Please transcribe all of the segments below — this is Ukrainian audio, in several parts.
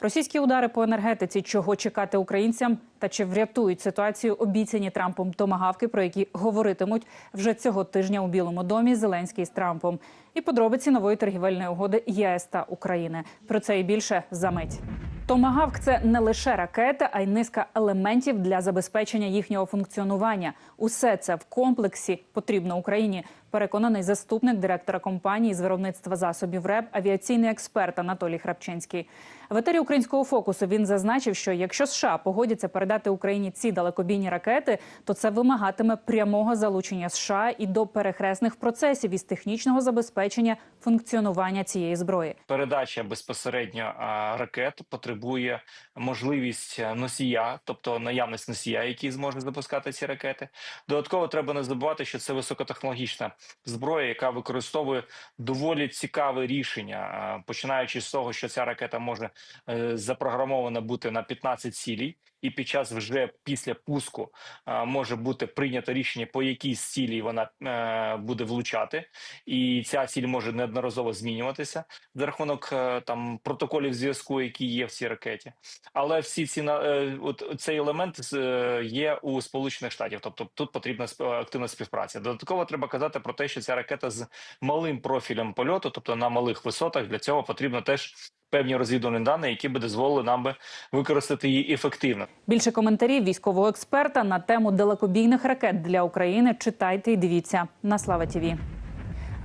Російські удари по енергетиці, чого чекати українцям, та чи врятують ситуацію обіцяні Трампом томагавки, про які говоритимуть вже цього тижня у Білому домі Зеленський з Трампом, і подробиці нової торгівельної угоди ЄС та України. Про це і більше за мить. Томагавк це не лише ракети, а й низка елементів для забезпечення їхнього функціонування. Усе це в комплексі потрібно Україні. Переконаний заступник директора компанії з виробництва засобів РЕБ, авіаційний експерт Анатолій Храпчинський. В етері українського фокусу він зазначив, що якщо США погодяться передати Україні ці далекобійні ракети, то це вимагатиме прямого залучення США і до перехресних процесів із технічного забезпечення функціонування цієї зброї. передача безпосередньо ракет потребує можливість е, носія, тобто наявність носія, який зможе запускати ці ракети. Додатково треба не забувати, що це високотехнологічна зброя, яка використовує доволі цікаве рішення, починаючи з того, що ця ракета може е, запрограмована бути на 15 цілей. І під час вже після пуску може бути прийнято рішення, по якій цілі вона е, буде влучати, і ця ціль може неодноразово змінюватися за рахунок е, там протоколів зв'язку, які є в цій ракеті. Але всі ці е, от цей елемент е, є у Сполучених Штатів, тобто тут потрібна активна співпраця. Додатково треба казати про те, що ця ракета з малим профілем польоту, тобто на малих висотах, для цього потрібно теж. Певні розвідувальні дані, які би дозволили нам би використати її ефективно. Більше коментарів військового експерта на тему далекобійних ракет для України читайте і дивіться на Слава Тіві.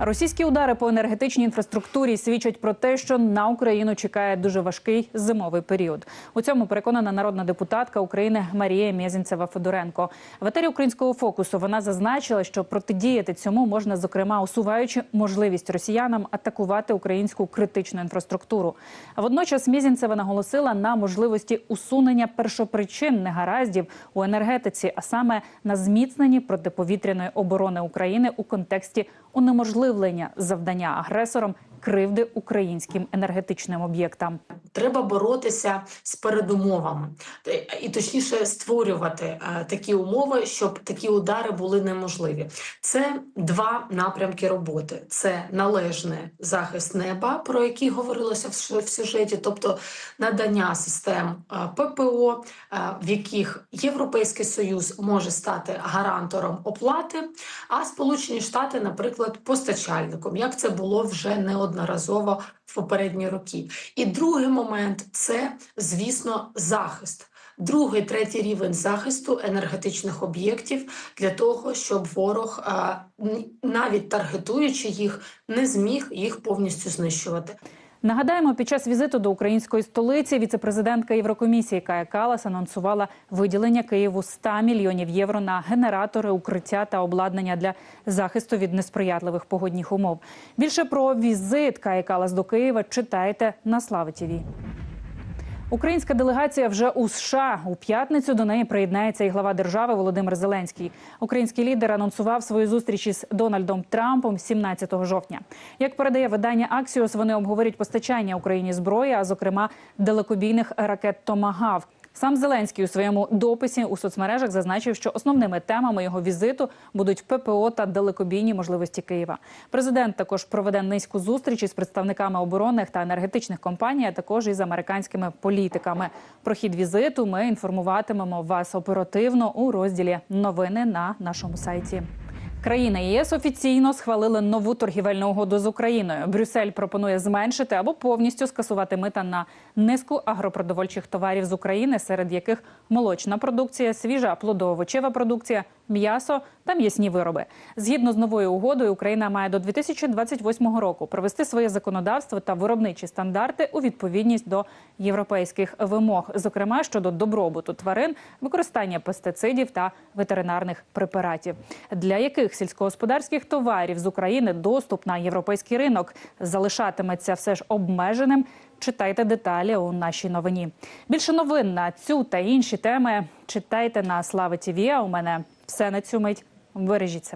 Російські удари по енергетичній інфраструктурі свідчать про те, що на Україну чекає дуже важкий зимовий період. У цьому переконана народна депутатка України Марія Мєзінцева Федоренко. В етері українського фокусу вона зазначила, що протидіяти цьому можна, зокрема, усуваючи можливість росіянам атакувати українську критичну інфраструктуру. А водночас Мєзінцева наголосила на можливості усунення першопричин негараздів у енергетиці, а саме на зміцненні протиповітряної оборони України у контексті унеможливлення завдання агресором кривди українським енергетичним об'єктам. Треба боротися з передумовами і точніше створювати е, такі умови, щоб такі удари були неможливі. Це два напрямки роботи: це належний захист неба, про який говорилося в сюжеті, тобто надання систем е, ППО, е, в яких Європейський Союз може стати гарантором оплати, а Сполучені Штати, наприклад, постачальником, як це було вже неодноразово в попередні роки. І другий момент це, звісно, захист. Другий, третій рівень захисту енергетичних об'єктів для того, щоб ворог, навіть таргетуючи їх, не зміг їх повністю знищувати. Нагадаємо, під час візиту до української столиці віцепрезидентка Єврокомісії Кая Калас анонсувала виділення Києву 100 мільйонів євро на генератори, укриття та обладнання для захисту від несприятливих погодних умов. Більше про візит Кая Калас до Києва читайте на Слави ТІВІ. Українська делегація вже у США у п'ятницю до неї приєднається і глава держави Володимир Зеленський. Український лідер анонсував свою зустріч із Дональдом Трампом 17 жовтня. Як передає видання Аксіос, вони обговорять постачання Україні зброї, а зокрема далекобійних ракет Томагавк. Сам Зеленський у своєму дописі у соцмережах зазначив, що основними темами його візиту будуть ППО та далекобійні можливості Києва. Президент також проведе низьку зустріч із представниками оборонних та енергетичних компаній, а також із американськими політиками. Про хід візиту ми інформуватимемо вас оперативно у розділі новини на нашому сайті. Країни ЄС офіційно схвалили нову торгівельну угоду з Україною. Брюссель пропонує зменшити або повністю скасувати мита на низку агропродовольчих товарів з України, серед яких молочна продукція, свіжа плодово-овочева продукція, м'ясо та м'ясні вироби. Згідно з новою угодою, Україна має до 2028 року привести своє законодавство та виробничі стандарти у відповідність до європейських вимог, зокрема щодо добробуту тварин, використання пестицидів та ветеринарних препаратів, для яких сільськогосподарських товарів з України доступ на європейський ринок залишатиметься все ж обмеженим. Читайте деталі у нашій новині. Більше новин на цю та інші теми читайте на Слави ТІВІ. А у мене все на цю мить. Бережіть себе.